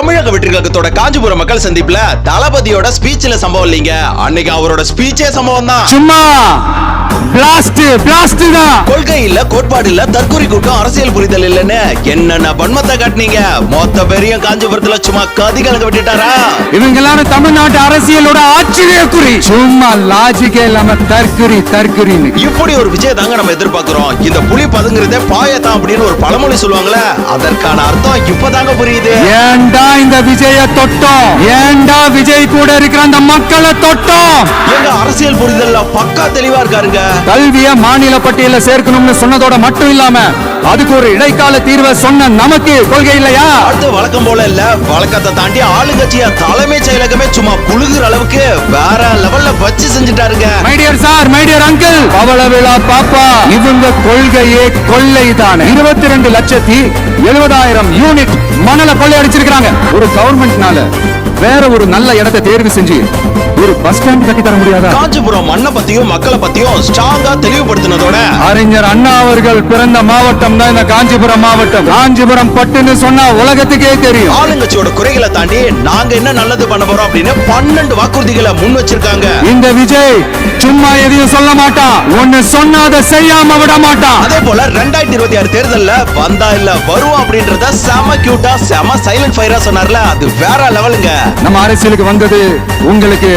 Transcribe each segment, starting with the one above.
தமிழ் தமிழக வெற்றி கழகத்தோட காஞ்சிபுரம் மக்கள் சந்திப்புல தளபதியோட ஸ்பீச்ல சம்பவம் இல்லைங்க. அன்னைக்கு அவரோட ஸ்பீச்சே சம்பவம் தான் சும்மா! பிளாஸ்ட் பிளாஸ்ட் தான். கொள்கை இல்ல கோட்பாடு இல்ல தற்கொலை கூட்டம் அரசியல் புரிதல் இல்லன்னு என்னென்ன பன்மத்தை காட்டினீங்க? மொத்த பெரியும் காஞ்சிபுரத்துல சும்மா கதி கலங்க விட்டுட்டாரா? இவங்க எல்லாரும் தமிழ்நாட்டு அரசியலோட ஆச்சரிய குறி சும்மா லாஜிக்கே இல்லாம தற்குறி தற்குறின்னு இப்படி ஒரு விஜய் தாங்க நம்ம எதிர்பார்க்கிறோம். இந்த புலி பதுங்குறதே பாயத்தான் அப்படின்னு ஒரு பழமொழி சொல்லுவாங்களே அதற்கான அர்த்தம் இப்பதாங்க புரியுது. ஏன்டா இந்த விஜய தொட்டோம். ஏன்டா விஜய் கூட இருக்கிற அந்த மக்களை தொட்டோம்? அரசியல் புரிதல்ல? பக்கா தெளிவா இருக்காருங்க. கல்விய மாநில பட்டியல சேர்க்கணும்னு சொன்னதோட மட்டும் இல்லாம அதுக்கு ஒரு இடைக்கால தீர்வை சொன்ன நமக்கு கொள்கை இல்லையா? அடுத்து வழக்கம் போல இல்ல. வழக்கத்தை தாண்டி ஆளுங்கட்சிய தலைமைச் செயலகமே சும்மா புழுகுற அளவுக்கு வேற லெவல்ல வச்சு செஞ்சுட்டாருங்க. My dear sir my dear uncle பவள விழா பாப்பா. இவங்க கொள்கையே கொள்ளை தானே இருபத்தி ரெண்டு லட்சத்தி எழுபதாயிரம் யூனிட் மணல கொள்ளை அடிச்சிருக்காங்க ஒரு கவர்மெண்ட்னால வேற ஒரு நல்ல இடத்தை தேர்வு செஞ்சு ஒரு பஸ் ஸ்டாண்ட் கட்டி தர முடியாதா? காஞ்சிபுரம் மண்ணை பத்தியும் மக்களை பத்தியும் ஸ்ட்ராங்கா தெளிவுபடுத்தினதோட. அறிஞர் அண்ணா அவர்கள் பிறந்த மாவட்டம் தான் இந்த காஞ்சிபுரம் மாவட்டம். காஞ்சிபுரம் பட்டுன்னு சொன்னா உலகத்துக்கே தெரியும். ஆளுங்கட்சியோட குறைகளை தாண்டி நாங்க என்ன நல்லது பண்ண போறோம் அப்படின்னு பன்னெண்டு வாக்குறுதிகளை முன் வச்சிருக்காங்க. இந்த விஜய் சும்மா எதையும் சொல்ல மாட்டான் ஒன்னு சொன்னா அதை செய்யாம விட மாட்டான் அதே போல ரெண்டாயிரத்தி இருபத்தி ஆறு தேர்தல்ல வந்தா இல்ல வருவோம் அப்படின்றத செம கியூட்டா செம சைலண்ட் ஃபயரா சொன்னார்ல. அது வேற லெவலுங்க நம்ம அரசியலுக்கு வந்தது உங்களுக்கு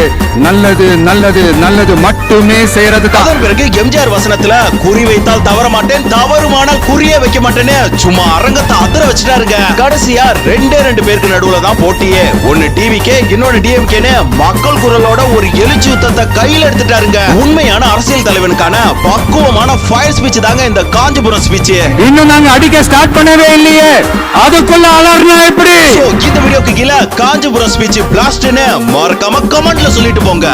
நல்லது நல்லது நல்லது மட்டுமே செய்யறது தான் பிறகு எம்ஜிஆர் வசனத்துல குறி வைத்தால் தவற மாட்டேன் தவறுமானால் குறியே வைக்க மாட்டேன்னு சும்மா அரங்கத்தை அதிர வச்சுட்டாருங்க. கடைசியா ரெண்டே ரெண்டு பேருக்கு நடுவுல தான் போட்டியே. ஒன்னு டிவிக்கே இன்னொன்னு டிஎம்கேன்னு மக்கள் குரலோட ஒரு எழுச்சி யுத்தத்தை கையில எடுத்துட்டாருங்க. உண்மையான அரசியல் தலைவனுக்கான பக்குவமான ஃபயர் ஸ்பீச் தாங்க இந்த காஞ்சிபுரம் ஸ்பீச் இன்னும் நாங்க அடிக்க ஸ்டார்ட் பண்ணவே இல்லையே. அதுக்குள்ள அலர்னா எப்படி? இந்த வீடியோக்கு கீழே காஞ்சிபுரம் ஸ்பீச் பிளாஸ்ட்னு மறக்காம கமெண்ட்ல சொல்லிட்டு போங்க.